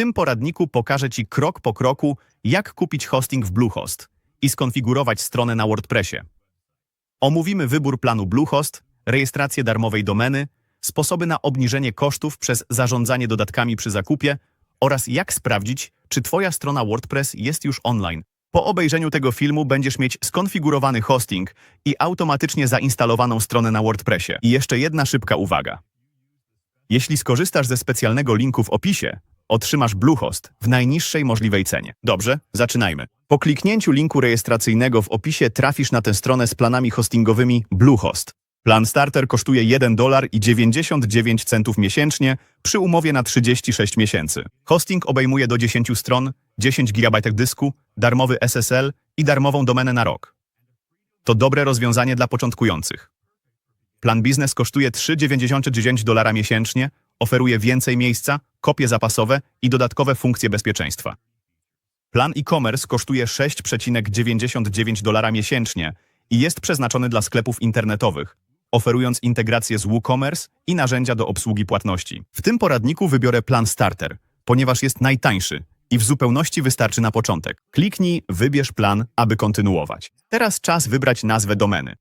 tym poradniku pokażę Ci krok po kroku, jak kupić hosting w Bluehost i skonfigurować stronę na WordPressie. Omówimy wybór planu Bluehost, rejestrację darmowej domeny, sposoby na obniżenie kosztów przez zarządzanie dodatkami przy zakupie oraz jak sprawdzić, czy Twoja strona WordPress jest już online. Po obejrzeniu tego filmu będziesz mieć skonfigurowany hosting i automatycznie zainstalowaną stronę na WordPressie. I jeszcze jedna szybka uwaga. Jeśli skorzystasz ze specjalnego linku w opisie, otrzymasz Bluehost w najniższej możliwej cenie. Dobrze, zaczynajmy. Po kliknięciu linku rejestracyjnego w opisie trafisz na tę stronę z planami hostingowymi Bluehost. Plan starter kosztuje 1 dolar i 99 centów miesięcznie przy umowie na 36 miesięcy. Hosting obejmuje do 10 stron, 10 GB dysku, darmowy SSL i darmową domenę na rok. To dobre rozwiązanie dla początkujących. Plan biznes kosztuje 3,99 dolara miesięcznie, oferuje więcej miejsca, kopie zapasowe i dodatkowe funkcje bezpieczeństwa. Plan e-commerce kosztuje 6,99 dolara miesięcznie i jest przeznaczony dla sklepów internetowych, oferując integrację z WooCommerce i narzędzia do obsługi płatności. W tym poradniku wybiorę plan Starter, ponieważ jest najtańszy i w zupełności wystarczy na początek. Kliknij Wybierz plan, aby kontynuować. Teraz czas wybrać nazwę domeny.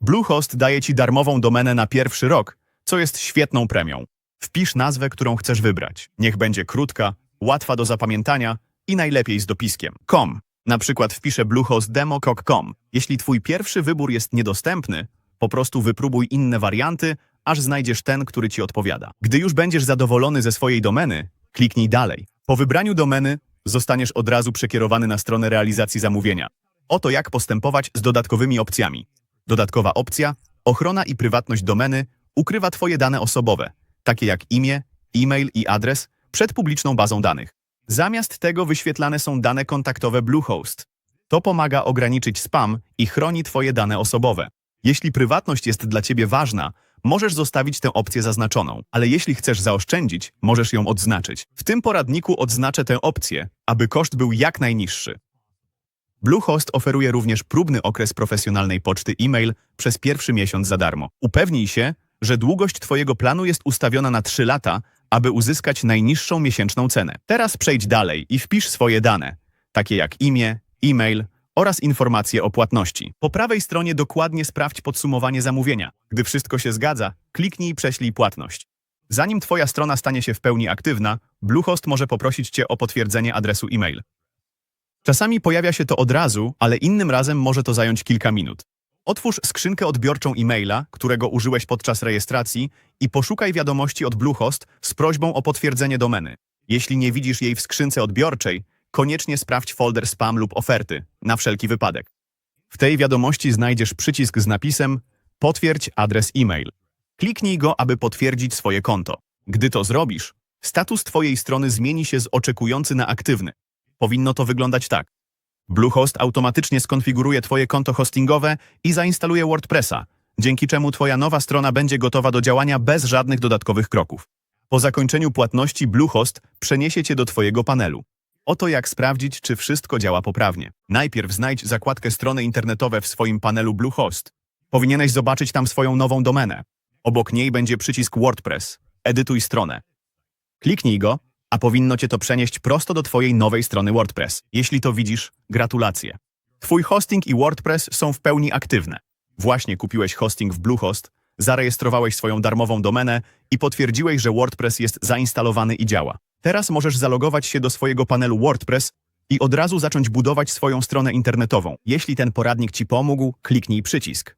Bluehost daje Ci darmową domenę na pierwszy rok, co jest świetną premią. Wpisz nazwę, którą chcesz wybrać. Niech będzie krótka, łatwa do zapamiętania i najlepiej z dopiskiem. .com. Na przykład wpiszę bluehostdemo.com. Jeśli Twój pierwszy wybór jest niedostępny, po prostu wypróbuj inne warianty, aż znajdziesz ten, który Ci odpowiada. Gdy już będziesz zadowolony ze swojej domeny, kliknij dalej. Po wybraniu domeny zostaniesz od razu przekierowany na stronę realizacji zamówienia. Oto jak postępować z dodatkowymi opcjami. Dodatkowa opcja Ochrona i prywatność domeny ukrywa Twoje dane osobowe, takie jak imię, e-mail i adres, przed publiczną bazą danych. Zamiast tego wyświetlane są dane kontaktowe Bluehost. To pomaga ograniczyć spam i chroni Twoje dane osobowe. Jeśli prywatność jest dla Ciebie ważna, możesz zostawić tę opcję zaznaczoną, ale jeśli chcesz zaoszczędzić, możesz ją odznaczyć. W tym poradniku odznaczę tę opcję, aby koszt był jak najniższy. Bluehost oferuje również próbny okres profesjonalnej poczty e-mail przez pierwszy miesiąc za darmo. Upewnij się, że długość Twojego planu jest ustawiona na 3 lata, aby uzyskać najniższą miesięczną cenę. Teraz przejdź dalej i wpisz swoje dane, takie jak imię, e-mail oraz informacje o płatności. Po prawej stronie dokładnie sprawdź podsumowanie zamówienia. Gdy wszystko się zgadza, kliknij Prześlij płatność. Zanim Twoja strona stanie się w pełni aktywna, Bluehost może poprosić Cię o potwierdzenie adresu e-mail. Czasami pojawia się to od razu, ale innym razem może to zająć kilka minut. Otwórz skrzynkę odbiorczą e-maila, którego użyłeś podczas rejestracji i poszukaj wiadomości od Bluehost z prośbą o potwierdzenie domeny. Jeśli nie widzisz jej w skrzynce odbiorczej, koniecznie sprawdź folder spam lub oferty, na wszelki wypadek. W tej wiadomości znajdziesz przycisk z napisem Potwierdź adres e-mail. Kliknij go, aby potwierdzić swoje konto. Gdy to zrobisz, status Twojej strony zmieni się z oczekujący na aktywny. Powinno to wyglądać tak. Bluehost automatycznie skonfiguruje Twoje konto hostingowe i zainstaluje WordPressa, dzięki czemu Twoja nowa strona będzie gotowa do działania bez żadnych dodatkowych kroków. Po zakończeniu płatności Bluehost przeniesie Cię do Twojego panelu. Oto jak sprawdzić, czy wszystko działa poprawnie. Najpierw znajdź zakładkę strony internetowe w swoim panelu Bluehost. Powinieneś zobaczyć tam swoją nową domenę. Obok niej będzie przycisk WordPress. Edytuj stronę. Kliknij go, a powinno Cię to przenieść prosto do Twojej nowej strony WordPress. Jeśli to widzisz, gratulacje. Twój hosting i WordPress są w pełni aktywne. Właśnie kupiłeś hosting w Bluehost, zarejestrowałeś swoją darmową domenę i potwierdziłeś, że WordPress jest zainstalowany i działa. Teraz możesz zalogować się do swojego panelu WordPress i od razu zacząć budować swoją stronę internetową. Jeśli ten poradnik Ci pomógł, kliknij przycisk.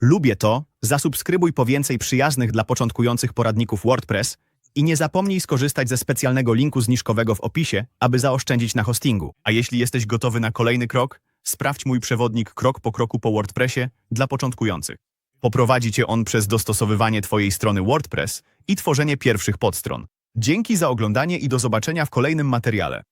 Lubię to, zasubskrybuj po więcej przyjaznych dla początkujących poradników WordPress i nie zapomnij skorzystać ze specjalnego linku zniżkowego w opisie, aby zaoszczędzić na hostingu. A jeśli jesteś gotowy na kolejny krok, sprawdź mój przewodnik krok po kroku po WordPressie dla początkujących. Poprowadzi Cię on przez dostosowywanie Twojej strony WordPress i tworzenie pierwszych podstron. Dzięki za oglądanie i do zobaczenia w kolejnym materiale.